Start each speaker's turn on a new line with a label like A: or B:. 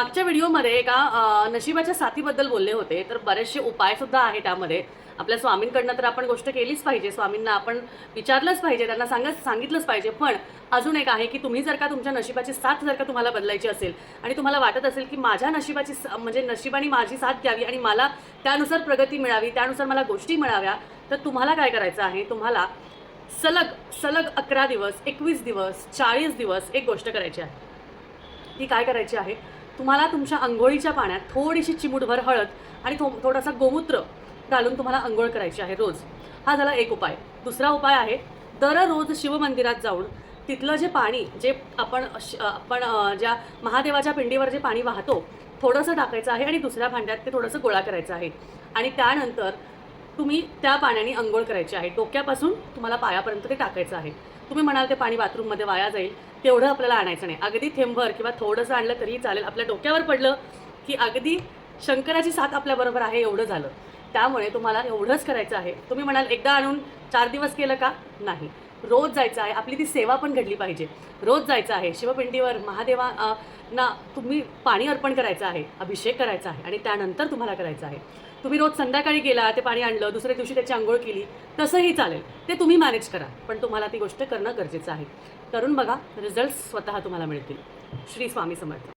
A: मागच्या व्हिडिओमध्ये एका नशिबाच्या साथीबद्दल बोलले होते. तर बरेचसे उपायसुद्धा आहे त्यामध्ये. आपल्या स्वामींकडनं तर आपण गोष्ट केलीच पाहिजे. स्वामींना आपण विचारलंच पाहिजे. त्यांना सांगत सांगितलंच पाहिजे. पण अजून एक आहे की तुम्ही जर का तुमच्या नशिबाची साथ जर का तुम्हाला बदलायची असेल आणि तुम्हाला वाटत असेल की माझ्या नशिबाची स- म्हणजे नशिबाने माझी साथ द्यावी आणि मला त्यानुसार प्रगती मिळावी त्यानुसार मला गोष्टी मिळाव्या तर तुम्हाला काय करायचं आहे? तुम्हाला सलग सलग अकरा दिवस एकवीस दिवस चाळीस दिवस एक गोष्ट करायची आहे. ती काय करायची आहे? तुम्हाला तुमच्या आंघोळीच्या पाण्यात थोडीशी चिमूटभर हळद आणि थो थोडासा गोमूत्र घालून तुम्हाला आंघोळ करायची आहे रोज. हा झाला एक उपाय. दुसरा उपाय आहे दररोज शिवमंदिरात जाऊन तिथलं जे पाणी जे आपण श- आपण ज्या महादेवाच्या पिंडीवर जे पाणी वाहतो थोडंसं टाकायचं आहे आणि दुसऱ्या भांड्यात ते थोडंसं गोळा करायचं आहे. आणि त्यानंतर तुम्ही त्या पाण्याने अंघोळ करायची आहे. डोक्यापासून तुम्हाला पायापर्यंत ते टाकायचं आहे. तुम्ही म्हणाल ते पाणी बाथरूममध्ये वाया जाईल. तेवढं आपल्याला आणायचं नाही. अगदी थेंबर किंवा थोडंसं आणलं तरीही चालेल. आपल्या डोक्यावर पडलं की अगदी शंकराची साथ आपल्याबरोबर आहे एवढं झालं. त्यामुळे तुम्हाला एवढंच करायचं आहे. तुम्ही म्हणाल एकदा आणून चार दिवस केलं का? नाही. रोज जायचं आहे. आपली ती सेवा पण घडली पाहिजे. रोज जायचं आहे. शिवपिंडीवर महादेवा ना तुम्ही पाणी अर्पण करायचं आहे. अभिषेक करायचा आहे. आणि त्यानंतर तुम्हाला करायचं आहे. तुम्ही रोज संध्याकाळी गेला ते पाणी आणलं दुसऱ्या दिवशी त्याची आंघोळ केली तसंही चालेल. ते तुम्ही मॅनेज करा. पण तुम्हाला ती गोष्ट करणं गरजेचं आहे. करून बघा रिझल्ट स्वतः तुम्हाला मिळतील. श्री स्वामी समर्थ.